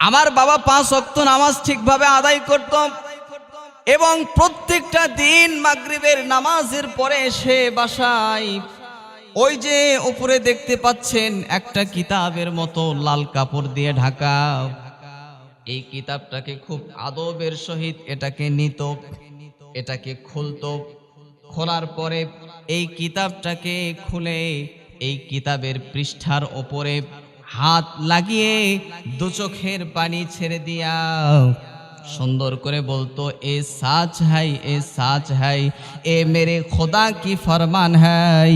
আমার বাবা পাঁচ অক্ত নামাজ ঠিকভাবে আদায় করত এবং প্রত্যেকটা দিন মাগরিবের নামাজের পরে এসে বাসায় ওই যে উপরে দেখতে পাচ্ছেন একটা কিতাবের মতো লাল কাপড় দিয়ে ঢাকা। এই কিতাবটাকে খুব আদবের সহিত এটাকে নিত, এটাকে খুলতো। খোলার পরে এই কিতাবটাকে খুলে এই কিতাবের পৃষ্ঠার ওপরে হাত লাগিয়ে দু চোখের পানি ছেড়ে দিয়া সুন্দর করে বলতো, এ সাচ হাই, এ সাচ হাই, এ মেরে খোদা কি ফরমান হাই,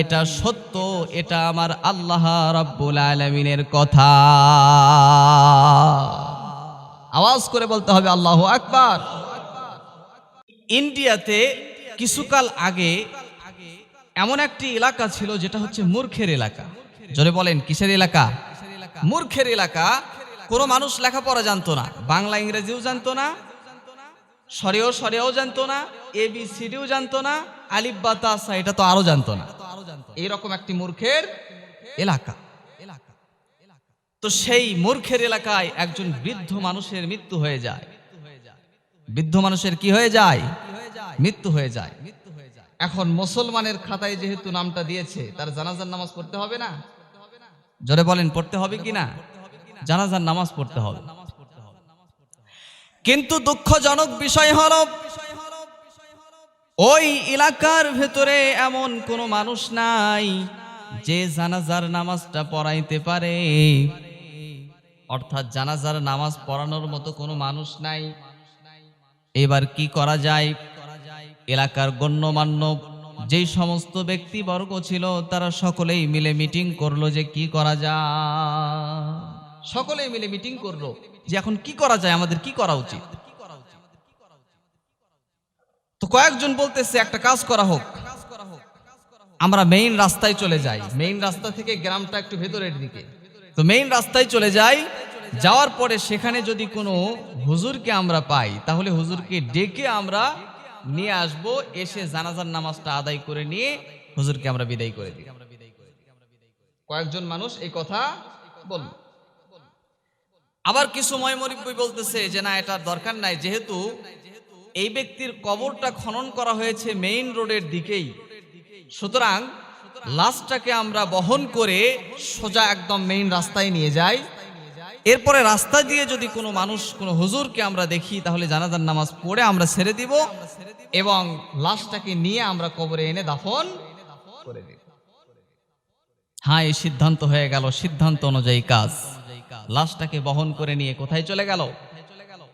এটা সত্য, এটা আমার আল্লাহ রব্বুল আলমিনের কথা। আওয়াজ করে বলতে হবে, আল্লাহ আকবার। ইন্ডিয়াতে কিছুকাল আগে এমন একটি এলাকা ছিল যেটা হচ্ছে মূর্খের এলাকা। জোরে বলেন, কিসের এলাকা? মূর্খের এলাকা। কোনো মানুষ লেখাপড়া জানতো না, বাংলা, ইংরেজিও জানতো না সরেও সরেও জানতো না এ বি সিডিও জানতো না, আলিফ, বা তাসা এটা তো আরও জানতো না। এইরকম একটি মূর্খের এলাকা। তো সেই মূর্খের এলাকায় একজন বৃদ্ধ মানুষের মৃত্যু হয়ে যায়। বৃদ্ধ মানুষের কি হয়ে যায়? মৃত্যু হয়ে যায়। এখন মুসলমানের খাতায় যেহেতু নামটা দিয়েছে, তার জানাজার নামাজ পড়তে হবে না? জোরে বলেন, পড়তে হবে কি না? জানাজার নামাজ পড়তে হবে। কিন্তু দুঃখজনক বিষয় হল, ওই এলাকার ভেতরে এমন কোনো মানুষ নাই যে জানাজার নামাজটা পড়াইতে পারে। অর্থাৎ জানাজার নামাজ পড়ানোর মতো কোনো মানুষ নাই। এবার কি করা যায়? এলাকার গণ্যমান্য যেই সমস্ত ব্যক্তিবর্গ ছিল, তারা সকলেই মিলে মিটিং করল যে কি করা যায়। সকলেই মিলে মিটিং করল যে এখন কি করা যায়, আমাদের কি করা উচিত। তো কয়েকজন বলতেছে, একটা কাজ করা হোক। আমরা মেইন রাস্তায় চলে যাই। মেইন রাস্তা থেকে গ্রামটা একটু ভেতরের দিকে। তো মেইন রাস্তায় চলে যাই। যাওয়ার পরে সেখানে যদি কোনো হুজুরকে আমরা পাই, তাহলে হুজুরকে ডেকে আমরা নিয়ে আসব, এসে জানাজার নামাজটা আদায় করে নিয়ে হুজুরকে আমরা বিদায় করে দিই। কয়েকজন মানুষ এই কথা বলল। আবার কিছু ময়মরিব্বই বলতেছে যে, না এটার দরকার নাই। যেহেতু এই ব্যক্তির কবরটা খনন করা হয়েছে মেইন রোডের দিকেই। সুতরাং লাশটাকে আমরা বহন করে সোজা একদম মেইন রাস্তায় নিয়ে যাই। এরপরে রাস্তা দিয়ে যদি কোনো মানুষ, কোনো হুজুরকে আমরা দেখি, তাহলে জানাজার নামাজ পড়ে আমরা ছেড়ে দিব এবং লাশটাকে নিয়ে আমরা কবরে এনে দাফন করে দিব হ্যাঁ এই সিদ্ধান্ত হয়ে গেল। সিদ্ধান্ত অনুযায়ী কাজ। লাশটাকে বহন করে নিয়ে কোথায় চলে গেল?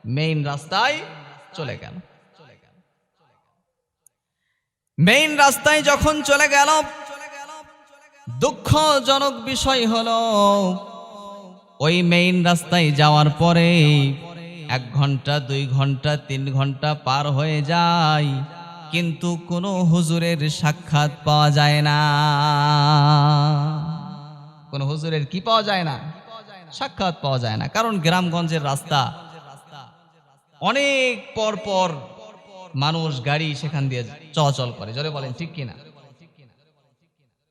মেইন রাস্তায় চলে গেল। মেইন রাস্তায় যখন চলে গেল, দুঃখজনক বিষয় হলো ওই মেইন রাস্তায় যাওয়ার পরে এক ঘণ্টা, দুই ঘণ্টা, তিন ঘণ্টা পার হয়ে যায়, কিন্তু কোনো হুজুরের সাক্ষাৎ পাওয়া যায় না। কোনো হুজুরের কি পাওয়া যায় না? সাক্ষাৎ পাওয়া যায় না। কারণ গ্রামগঞ্জের রাস্তা অনেক পর পর মানুষ গাড়ি সেখান দিয়ে চলাচল করে। জোরে বলেন, ঠিক কিনা?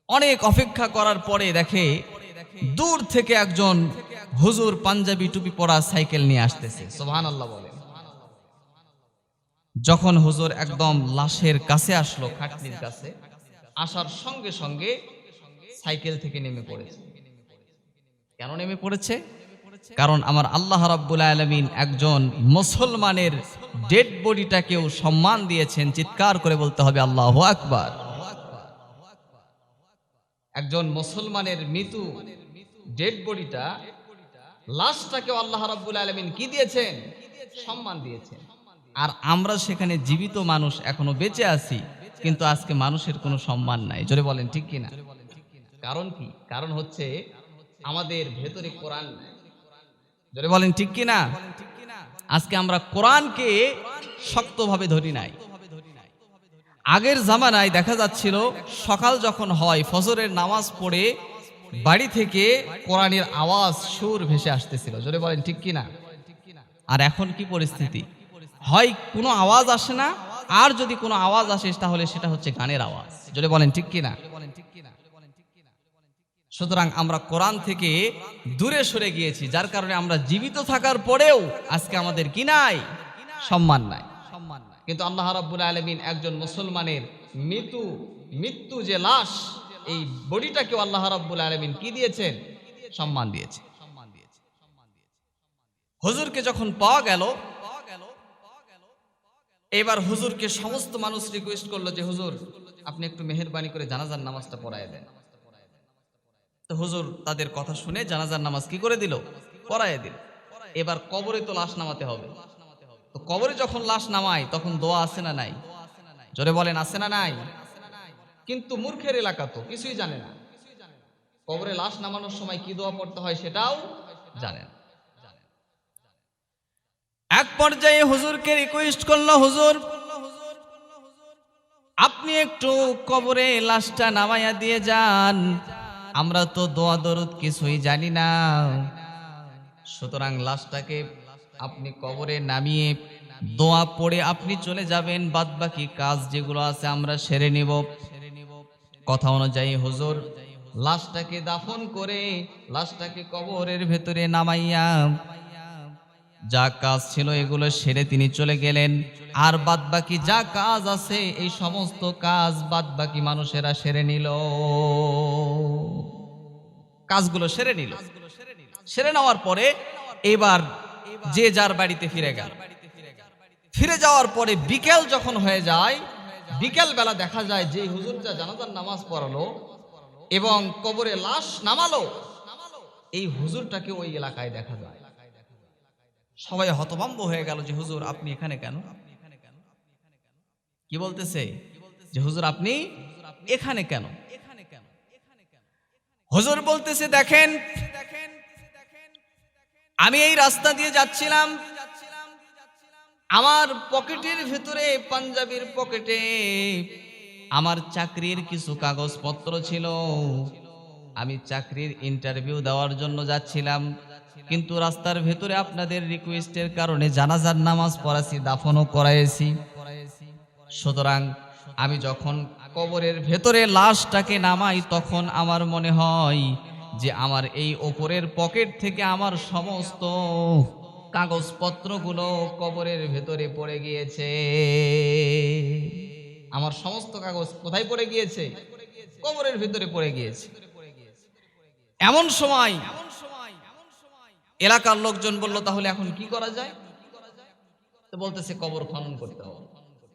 অনেক অপেক্ষা করার পরে দেখে দূর থেকে একজন হুজুর পাঞ্জাবি টুপি পরা সাইকেল নিয়ে আসতেছে। সোহান আল্লাহ বলে। যখন হুজুর একদম লাশের কাছে আসলো খাটনির কাছে, আসার সঙ্গে সঙ্গে সাইকেল থেকে নেমে পড়েছে। কেন নেমে পড়েছে? কারণ আমার আল্লাহ রাব্বুল আলমিন একজন মুসলমানের ডেড বডিটাকেও সম্মান দিয়েছেন, চিৎকার করে বলতে হবে আল্লাহ আকবার। একজন মুসলমানের মৃত্যু ডেড বডিটা লাশটাকে আল্লাহ রাব্বুল আলমিন কি দিয়েছেন? সম্মান দিয়েছেন। আর আমরা সেখানে জীবিত মানুষ এখনও বেঁচে আছি, কিন্তু আজকে মানুষের কোনো সম্মান নাই। জোরে বলেন, ঠিক কিনা? কারণ কি? কারণ হচ্ছে আমাদের ভেতরে কোরআন জোরে বলেন, ঠিক কিনা? আজকে আমরা কোরআনকে শক্তভাবে ধরি নাই। আগের জামানায় দেখা যাচ্ছিল, সকাল যখন হয়, ফজরের নামাজ পড়ে বাড়ি থেকে কোরআনের আওয়াজ সুর ভেসে আসতেছিল। জোরে বলেন, ঠিক কিনা? আর এখন কি পরিস্থিতি? হয় কোনো আওয়াজ আসে না, আর যদি কোনো আওয়াজ আসে, তাহলে সেটা হচ্ছে গানের আওয়াজ। জোরে বলেন, ঠিক কিনা? সুতরাং আমরা কোরআন থেকে দূরে সরে গিয়েছি, যার কারণে আমরা জীবিত থাকার পরেও আজকে আমাদের কি নাই? সম্মান নাই। সম্মান নাই কিন্তু আল্লাহ রাব্বুল আলমিন একজন মুসলমানের মৃত্যু মৃত্যু যে লাশ এই বডিটাকেও আল্লাহ রাব্বুল আলমিন কি দিয়েছেন? সম্মান দিয়েছে। হুজুরকে যখন পাওয়া গেল, এবার হুজুরকে সমস্ত মানুষ রিকোয়েস্ট করল যে, হুজুর, আপনি একটু মেহেরবানি করে জানাজার নামাজটা পড়ায় দেন। তো হুজুর তাদের কথা শুনে জানাজার নামাজ কি করে দিল? পড়ায় দিল। এবার কবরে তো লাশ নামাতে হবে। তো কবরে যখন লাশ নামায়, তখন দোয়া আছে না নাই? জোরে বলেন, আছে না নাই? কিন্তু মূর্খের এলাকা তো, কিছুই জানে না। কবরে লাশ নামানোর সময় কি দোয়া পড়তে হয় সেটাও জানে না। এক পর্যায়ে হুজুরকে রিকোয়েস্ট করল, হুজুর, আপনি একটু কবরে লাশটা নামাইয়া দিয়ে যান। আমরা তো দোয়া দরদ কিছুই জানি না। সুতরাং লাশটাকে আপনি কবরে নামিয়ে দোয়া পড়ে আপনি চলে যাবেন। বাদ বাকি কাজ যেগুলো আছে আমরা সেরে নিব। কথা অনুযায়ী হুজুর, লাশটাকে দাফন করে লাশটাকে কবরের ভেতরে নামাইয়া, যা কাজ ছিল এগুলো সেরে তিনি চলে গেলেন। আর বাদ বাকি যা কাজ আছে, এই সমস্ত কাজ বাদ বাকি মানুষেরা সেরে নিল। কাজগুলো সেরে নিল। সেরে নেওয়ার পরে এবার যে যার বাড়িতে ফিরে গেল। ফিরে যাওয়ার পরে বিকেল যখন হয়ে যায় বিকেল বেলা দেখা যায় যে হুজুরটা জানাজার নামাজ পড়ালো এবং কবরে লাশ নামালো। এই হুজুরটাকে ওই এলাকায় দেখা যায়। সবাই হতভম্ব হয়ে গেল যে, হুজুর, আপনি এখানে কেন? কি বলতেছে? যে, হুজুর, আপনি এখানে কেন? হুজুর বলতেছে, দেখেন, আমি এই রাস্তা দিয়ে যাচ্ছিলাম আমার পকেটের ভেতরে, পাঞ্জাবির পকেটে আমার চাকরির কিছু কাগজপত্র ছিল। আমি চাকরির ইন্টারভিউ দেওয়ার জন্য যাচ্ছিলাম, কিন্তু রাস্তার ভেতরে আপনাদের রিকোয়েস্টের কারণে জানাজার নামাজ পড়াছি, দাফনও করাইছি। সুতরাং আমি যখন কবরের ভেতরে লাশটাকে নামাই, তখন আমার মনে হয় যে আমার এই ওপরের পকেট থেকে আমার সমস্ত কাগজপত্রগুলো কবরের ভেতরে পড়ে গিয়েছে। আমার সমস্ত কাগজ কোথায় পড়ে গিয়েছে? কবরের ভেতরে পড়ে গিয়েছে। এমন সময় এলাকার লোকজন বলল, তাহলে এখন কি করা যায়? তো বলতেছে, কবর খনন করতে হবে।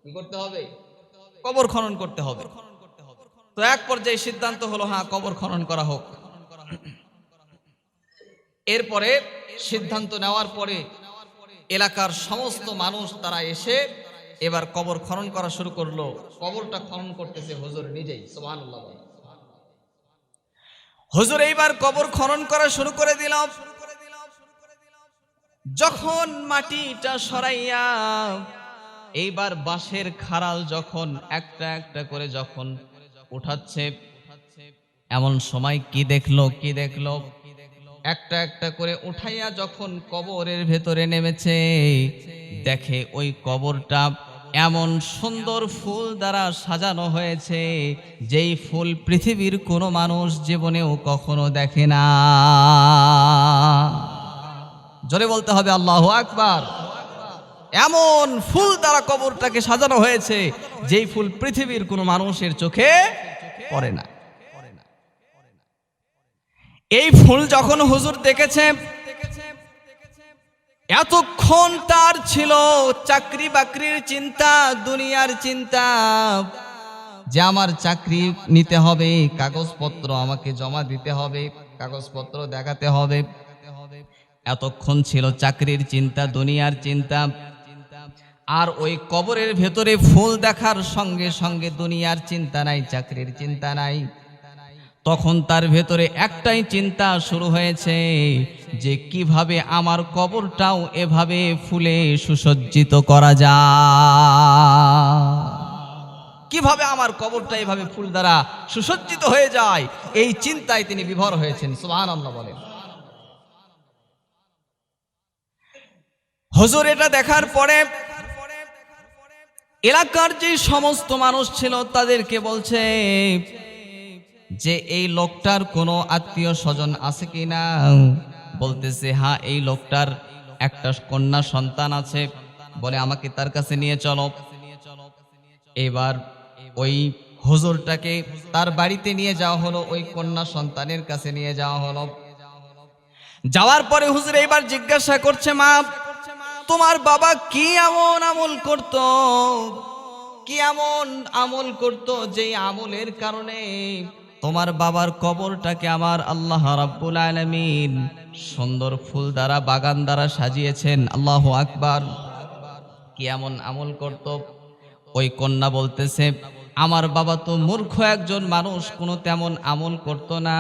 কি করতে হবে? কবর খনন করতে হবে। তো এক পর্যায়ে সিদ্ধান্ত হলো হ্যাঁ কবর খনন করা হোক। এরপরে সিদ্ধান্ত নেওয়ার পরে এলাকার সমস্ত মানুষ তারা এসে এবার কবর খনন করা শুরু করল। কবরটা খনন করতেছে হুজুর নিজেই, সুবহানাল্লাহ হুজুর এইবার কবর খনন করা শুরু করে দিলাম যখন মাটিটা সরাইয়া এইবার বাঁশের খাড়াল যখন একটা একটা করে যখন উঠাচ্ছে, এমন সময় কি দেখল কি দেখল? একটা একটা করে উঠাইয়া যখন কবরের ভেতরে নেমেছে, দেখে ওই কবরটা এমন সুন্দর ফুল দ্বারা সাজানো হয়েছে, যেই ফুল পৃথিবীর কোনো মানুষ জীবনেও কখনো দেখে না। জোরে বলতে হবে, আল্লাহ আকবার। এমন ফুল দ্বারা কবরটাকে সাজানো হয়েছে, যেই ফুল পৃথিবীর কোনো মানুষের চোখে পড়ে না। এই ফুল যখন হুজুর দেখেছে, এতক্ষণ তার ছিল চাকরি বাকরির চিন্তা, দুনিয়ার চিন্তা। যে আমার চাকরি নিতে হবে, কাগজপত্র আমাকে জমা দিতে হবে, কাগজপত্র দেখাতে হবে। এতক্ষণ ছিল চাকরির চিন্তা, দুনিয়ার চিন্তা। আর ওই কবরের ভেতরে ফুল দেখার সঙ্গে সঙ্গে দুনিয়ার চিন্তা নাই, চাকরির চিন্তা নাই। তখন তার ভেতরে একটাই চিন্তা শুরু হয়েছে যে কীভাবে আমার কবরটাও এভাবে ফুলে সুসজ্জিত করা যায়। কীভাবে আমার কবরটা এভাবে ফুল দ্বারা সুসজ্জিত হয়ে যায়? এই চিন্তায় তিনি বিভর হয়েছেন, সুবহানাল্লাহ বলেন। হুজুর, এটা দেখার পরে এলাকার যে সমস্ত মানুষ ছিল তাদেরকে বলছে যে এই লোকটার কোনো আত্মীয় স্বজন আছে কি না? বলতেছে হ্যাঁ এই লোকটার একটা কন্যা সন্তান আছে। বলে, আমাকে তার কাছে নিয়ে চলো। এবার ওই হুজুরটাকে তার বাড়িতে নিয়ে যাওয়া হলো, ওই কন্যা সন্তানের কাছে নিয়ে যাওয়া হলো। যাওয়ার পরে হুজুর এবার জিজ্ঞাসা করছে, মা, তোমার বাবা কি এমন আমল করত? কি এমন আমল করত যেই আমলের কারণে তোমার বাবার কবরটাকে আমার আল্লাহ রাব্বুল আলামিন সুন্দর ফুল দ্বারা, বাগান দ্বারা সাজিয়েছেন। আল্লাহ আকবার। কি এমন আমল করত? ওই কন্যা বলতেছে, আমার বাবা তো মূর্খ একজন মানুষ, কোনো তেমন আমল করত না।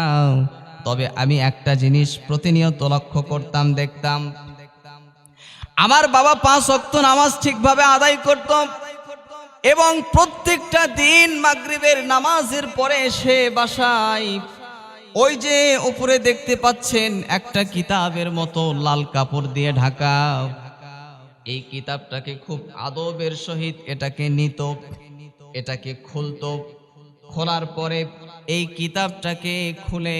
তবে আমি একটা জিনিস প্রতিনিয়ত লক্ষ্য করতাম, দেখতাম। আমার বাবা পাঁচ অক্ত নামাজ ঠিকভাবে আদায় করত। এবং প্রত্যেকটা দিন মাগরিবের নামাজের পরে সে বাসায় ওই যে উপরে দেখতে পাচ্ছেন একটা কিতাবের মতো লাল কাপড় দিয়ে ঢাকা। এই কিতাবটাকে খুব আদবের সহিত এটাকে নিত, এটাকে খুলতো। খোলার পরে এই কিতাবটাকে খুলে,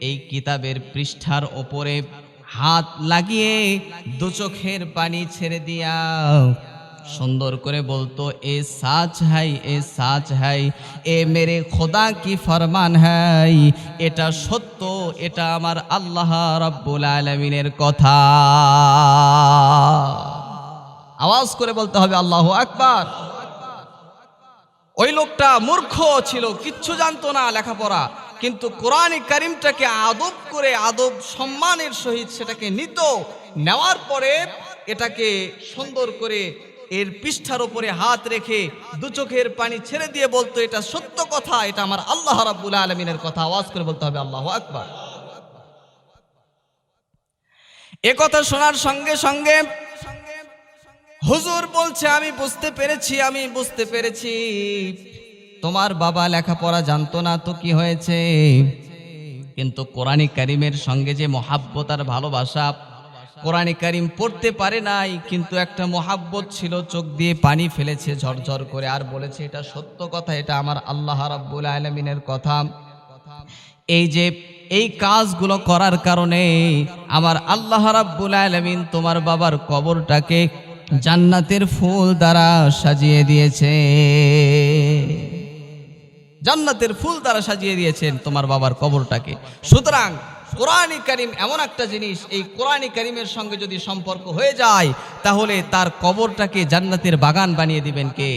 এই কিতাবের পৃষ্ঠার ওপরে হাত লাগিয়ে দু চোখের পানি ছেড়ে দিয়া সুন্দর করে বলতো, এ সাচ হাই, এ সাচ হাই, এ মেরে খোদা কি ফরমান হাই, এটা সত্য, এটা আমার আল্লাহ রাব্বুল আলমিনের কথা। আওয়াজ করে বলতে হবে, আল্লাহ আকবার। ওই লোকটা মূর্খ ছিল, কিচ্ছু জানতো না লেখাপড়া, কিন্তু কোরআন কারিমটাকে আদব করে আদব সম্মানের সহিত সেটাকে নিত, নেওয়ার পরে এটাকে সুন্দর করে এর পৃষ্ঠার উপরে হাত রেখে দু চোখের পানি ছেড়ে দিয়ে বলতো, এটা সত্য কথা, এটা আমার আল্লাহ রাব্বুল আলমিনের কথা। আওয়াজ করে বলতে হবে, আল্লাহ আকবার। এ কথা শোনার সঙ্গে সঙ্গে হুজুর বলছে, আমি বুঝতে পেরেছি, আমি বুঝতে পেরেছি। তোমার বাবা লেখাপড়া জানতো না তো কি হয়েছে? কিন্তু কোরআনী কারিমের সঙ্গে যে মহাব্বত আর ভালোবাসা কোরআনী কারিম পড়তে পারে নাই, কিন্তু একটা মহাব্বত ছিল, চোখ দিয়ে পানি ফেলেছে, ঝরঝর করে, আর বলেছে, এটা সত্য কথা, এটা আমার আল্লাহ রাব্বুল আলমিনের কথা। এই যে, এই কাজগুলো করার কারণে আমার আল্লাহ রাব্বুল আলামিন তোমার বাবার কবরটাকে জান্নাতের ফুল দ্বারা সাজিয়ে দিয়েছে। জান্নাতের ফুল দ্বারা সাজিয়ে দিয়েছেন তোমার বাবার কবরটাকে। সুতরাং কোরআনী করিম এমন একটা জিনিস, এই কোরআন করিমের সঙ্গে যদি সম্পর্ক হয়ে যায়, তাহলে তার কবরটাকে জান্নাতের বাগান বানিয়ে দিবেন কে?